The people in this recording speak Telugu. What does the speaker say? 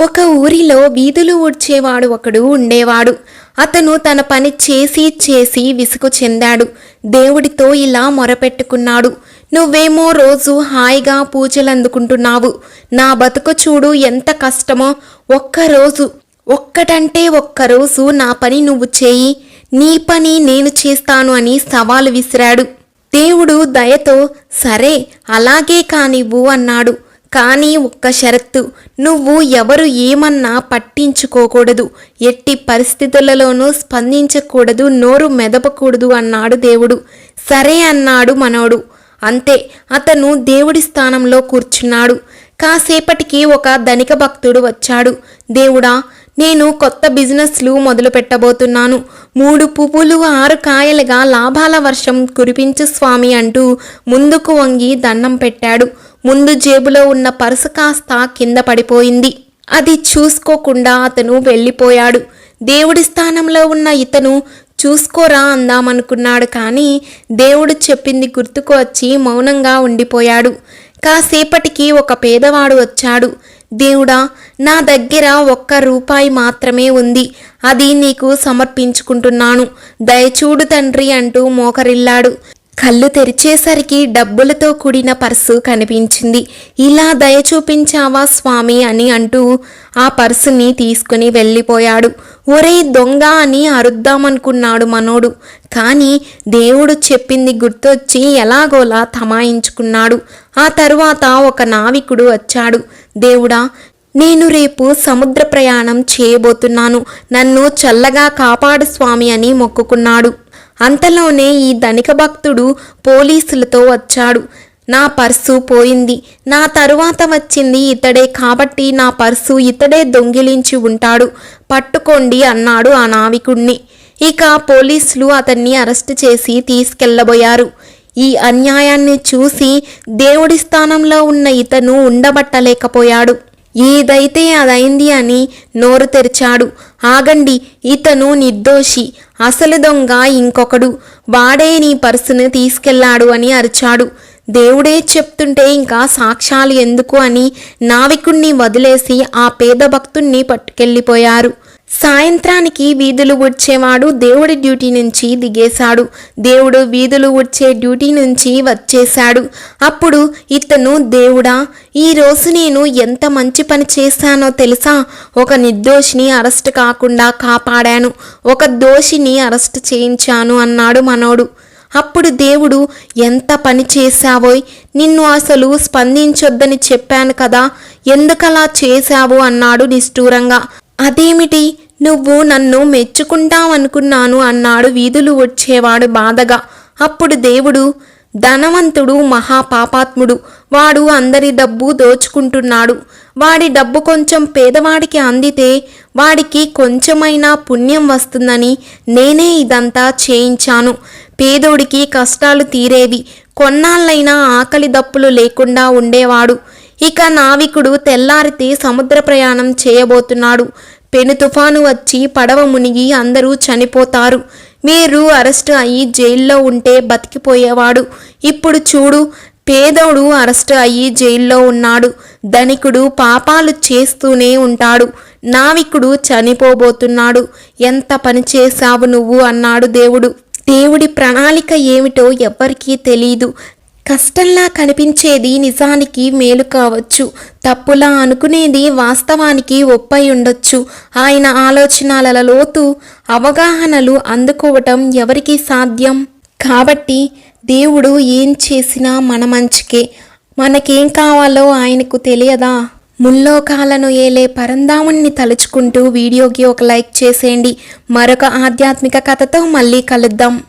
ఒక ఊరిలో వీధులు ఊడ్చేవాడు ఒకడు ఉండేవాడు. అతను తన పని చేసి చేసి విసుగు చెందాడు. దేవుడితో ఇలా మొరపెట్టుకున్నాడు. నువ్వేమో రోజు హాయిగా పూజలు అందుకుంటున్నావు. నా బతుకు చూడు ఎంత కష్టమో. ఒక్కరోజు ఒక్కటంటే ఒక్కరోజు నా పని నువ్వు చేయి. నీ పని నేను చేస్తాను అని సవాలు విసిరాడు. దేవుడు దయతో సరే అలాగే కానివ్వు అన్నాడు. కానీ ఒక్క షరత్తు. నువ్వు ఎవరు ఏమన్నా పట్టించుకోకూడదు. ఎట్టి పరిస్థితులలోనూ స్పందించకూడదు నోరు మెదపకూడదు అన్నాడు దేవుడు. సరే అన్నాడు మనోడు. అంతే అతను దేవుడి స్థానంలో కూర్చున్నాడు. కాసేపటికి ఒక ధనిక భక్తుడు వచ్చాడు. దేవుడా నేను కొత్త బిజినెస్లు మొదలు పెట్టబోతున్నాను. మూడు పువ్వులు ఆరు కాయలుగా లాభాల వర్షం కురిపించు స్వామి అంటూ ముందుకు వంగి దండం పెట్టాడు. ముందు జేబులో ఉన్న పర్సు కాస్త కింద పడిపోయింది. అది చూసుకోకుండా అతను వెళ్ళిపోయాడు. దేవుడి స్థానంలో ఉన్న ఇతను చూసుకోరా అందామనుకున్నాడు కానీ దేవుడు చెప్పింది గుర్తుకు వచ్చి మౌనంగా ఉండిపోయాడు. కాసేపటికి ఒక పేదవాడు వచ్చాడు. దేవుడా నా దగ్గర ఒక్క రూపాయి మాత్రమే ఉంది. అది నీకు సమర్పించుకుంటున్నాను. దయచూడు తండ్రి అంటూ మోకరిల్లాడు. కళ్ళు తెరిచేసరికి డబ్బులతో కూడిన పర్సు కనిపించింది. ఇలా దయ చూపించావా స్వామి అని అంటూ ఆ పర్సుని తీసుకుని వెళ్ళిపోయాడు. ఒరే దొంగ అని అరుద్దామనుకున్నాడు మనోడు. కానీ దేవుడు చెప్పింది గుర్తొచ్చి ఎలాగోలా తమాయించుకున్నాడు. ఆ తరువాత ఒక నావికుడు వచ్చాడు. దేవుడా నేను రేపు సముద్ర ప్రయాణం చేయబోతున్నాను. నన్ను చల్లగా కాపాడు స్వామి అని మొక్కుకున్నాడు. అంతలోనే ఈ ధనిక భక్తుడు పోలీసులతో వచ్చాడు. నా పర్సు పోయింది. నా తరువాత వచ్చింది ఇతడే కాబట్టి నా పర్సు ఇతడే దొంగిలించి ఉంటాడు. పట్టుకోండి అన్నాడు ఆ నావికుణ్ణి. ఇక పోలీసులు అతన్ని అరెస్ట్ చేసి తీసుకెళ్ళబోయారు. ఈ అన్యాయాన్ని చూసి దేవుడి స్థానంలో ఉన్న ఇతను ఉండబట్టలేకపోయాడు. ఏదైతే అదైంది అని నోరు తెరిచాడు. ఆగండి ఇతను నిర్దోషి అసలు దొంగ ఇంకొకడు. వాడే నీ పర్సును తీసుకెళ్ళాడు అని అరిచాడు. దేవుడే చెప్తుంటే ఇంకా సాక్ష్యాలు ఎందుకు అని నావికుణ్ణి వదిలేసి ఆ పేద భక్తుణ్ణి పట్టుకెళ్ళిపోయారు. సాయంత్రానికి వీధులు ఉడ్చేవాడు దేవుడి డ్యూటీ నుంచి దిగేశాడు. దేవుడు వీధులు ఉడ్చే డ్యూటీ నుంచి వచ్చేశాడు. అప్పుడు ఇతను దేవుడా ఈరోజు నేను ఎంత మంచి పని చేశానో తెలుసా? ఒక నిర్దోషిని అరెస్ట్ కాకుండా కాపాడాను. ఒక దోషిని అరెస్ట్ చేయించాను అన్నాడు మనోడు. అప్పుడు దేవుడు ఎంత పని చేశావోయ్? నిన్ను అసలు స్పందించొద్దని చెప్పాను కదా. ఎందుకలా చేశావు? అన్నాడు నిష్ఠూరంగా. అదేమిటి? నువ్వు నన్ను మెచ్చుకుంటావనుకున్నాను అన్నాడు వీధులు వచ్చేవాడు బాధగా. అప్పుడు దేవుడు ధనవంతుడు మహాపాపాత్ముడు వాడు అందరి డబ్బు దోచుకుంటున్నాడు. వాడి డబ్బు కొంచెం పేదవాడికి అందితే వాడికి కొంచెమైనా పుణ్యం వస్తుందని నేనే ఇదంతా చేయించాను. పేదోడికి కష్టాలు తీరేవి. కొన్నాళ్ళైనా ఆకలి దప్పులు లేకుండా ఉండేవాడు. ఇక నావికుడు తెల్లారితే సముద్ర ప్రయాణం చేయబోతున్నాడు. పెను తుఫాను వచ్చి పడవ మునిగి అందరూ చనిపోతారు. మీరు అరెస్ట్ అయ్యి జైల్లో ఉంటే బతికిపోయేవాడు. ఇప్పుడు చూడు పేదోడు అరెస్ట్ అయ్యి జైల్లో ఉన్నాడు. ధనికుడు పాపాలు చేస్తూనే ఉంటాడు. నావికుడు చనిపోబోతున్నాడు. ఎంత పని చేశావు నువ్వు? అన్నాడు దేవుడు. దేవుడి ప్రణాళిక ఏమిటో ఎవ్వరికీ తెలియదు కష్టంలా కనిపించేది నిజానికి మేలు కావచ్చు. తప్పులా అనుకునేది వాస్తవానికి ఒప్పై ఉండొచ్చు. ఆయన ఆలోచనల లోతు అవగాహనలు అందుకోవటం ఎవరికి సాధ్యం? కాబట్టి దేవుడు ఏం చేసినా మన మంచికే. మనకేం కావాలో ఆయనకు తెలియదా? ముల్లోకాలను ఏలే పరందాముణ్ణి తలుచుకుంటూ వీడియోకి ఒక లైక్ చేసేయండి. మరొక ఆధ్యాత్మిక కథతో మళ్ళీ కలుద్దాం.